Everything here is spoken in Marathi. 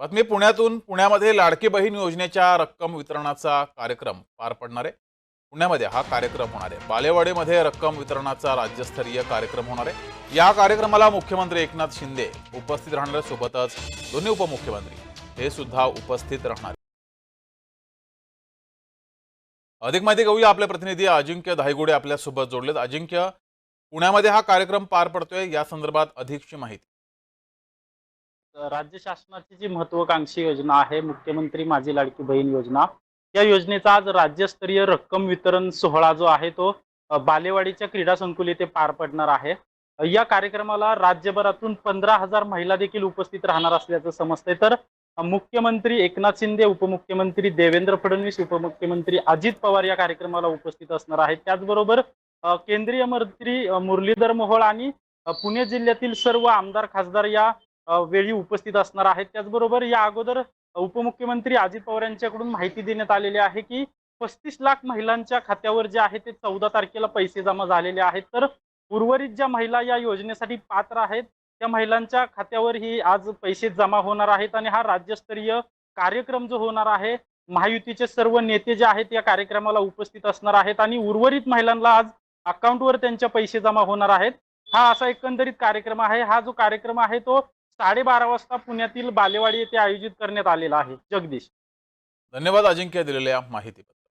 बातमी पुण्यातून पुण्यामध्ये लाडकी बहीण योजनेच्या रक्कम वितरणाचा कार्यक्रम पार पडणार आहे. पुण्यामध्ये हा कार्यक्रम होणार आहे. बालेवाडीमध्ये रक्कम वितरणाचा राज्यस्तरीय कार्यक्रम होणार आहे. या कार्यक्रमाला मुख्यमंत्री एकनाथ शिंदे उपस्थित राहणार सोबतच दोन्ही उपमुख्यमंत्री हे सुद्धा उपस्थित राहणार अधिक माहिती घेऊया आपले प्रतिनिधी अजिंक्य धायगुडे आपल्यासोबत जोडलेत. अजिंक्य पुण्यामध्ये हा कार्यक्रम पार पडतोय. या संदर्भात अधिकची माहिती. राज्य शासनाची जी महत्वाकांक्षी योजना आहे मुख्यमंत्री माझी लाडकी बहीण योजना या योजनेचा आज राज्यस्तरीय रक्कम वितरण सोहळा जो आहे तो बालेवाडीच्या क्रीडा संकुल येथे पार पडणार आहे. या कार्यक्रमाला राज्यभरातून पंधरा हजार महिला देखील उपस्थित राहणार असल्याचं समजतंय. तर मुख्यमंत्री एकनाथ शिंदे उपमुख्यमंत्री देवेंद्र फडणवीस उपमुख्यमंत्री अजित पवार या कार्यक्रमाला उपस्थित असणार आहेत. त्याचबरोबर केंद्रीय मंत्री मुरलीधर मोहोळ आणि पुणे जिल्ह्यातील सर्व आमदार खासदार या वेळी उपस्थित असणार आहेत. त्याचबरोबर या अगोदर उपमुख्यमंत्री अजित पवार यांच्याकडून माहिती देण्यात आलेली आहे की पस्तीस लाख महिलांच्या खात्यावर जे आहे ते चौदा तारखेला पैसे जमा झालेले आहेत. तर उर्वरित ज्या महिला या योजनेसाठी पात्र आहेत त्या महिलांच्या खात्यावर ही आज पैसे जमा होणार आहेत आणि हा राज्यस्तरीय कार्यक्रम जो होणार आहे महायुतीचे सर्व नेते जे आहेत या कार्यक्रमाला उपस्थित असणार आहेत आणि उर्वरित महिलांना आज अकाउंटवर त्यांच्या पैसे जमा होणार आहेत. हा असा एकंदरीत कार्यक्रम आहे. हा जो कार्यक्रम आहे तो साडेबारा वाजता पुण्यातील बालेवाडी येथे आयोजित करण्यात आलेला आहे. जगदीश. धन्यवाद अजिंक्य दिलेल्या माहितीबद्दल.